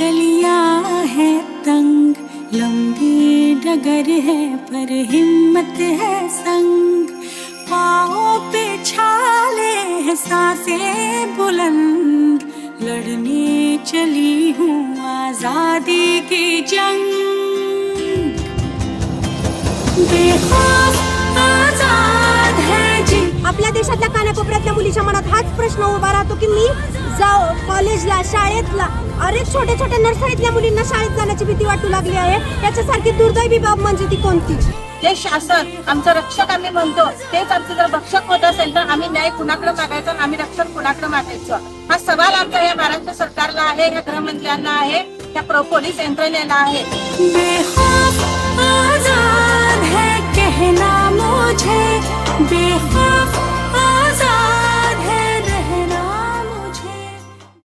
गलिया है तंग, लंबी डगर है पर हिम्मत है संग। पाओ पे छाले सासे बुलंद, लड़ने चली हूँ आज़ादी की जंग। बेखौफ आपल्या देशातल्या कानाकोपऱ्यातल्या मुलीच्या मनात हाच प्रश्न उभा राहतो की मी जाओ कॉलेजला शाळेतला. अरे छोट्या छोट्या नर्सरीतल्या मुलींना शाळेत जाण्याची भीती वाटू लागली आहे. याच्यासारखी दुर्दैवी बाब म्हणजे ती कोणती? जे शासन आमचं रक्षक आम्ही म्हणतो तेच आमचं जर भक्षक होत असेल तर आम्ही न्याय कुणाकडे मागायचा आणि आम्ही रक्षण कुणाकडे मागायचं? हा सवाल आमचा या महाराष्ट्र सरकारला आहे या गृहमंत्र्यांना आहे या प्र- पोलीस यंत्रणेला आहे.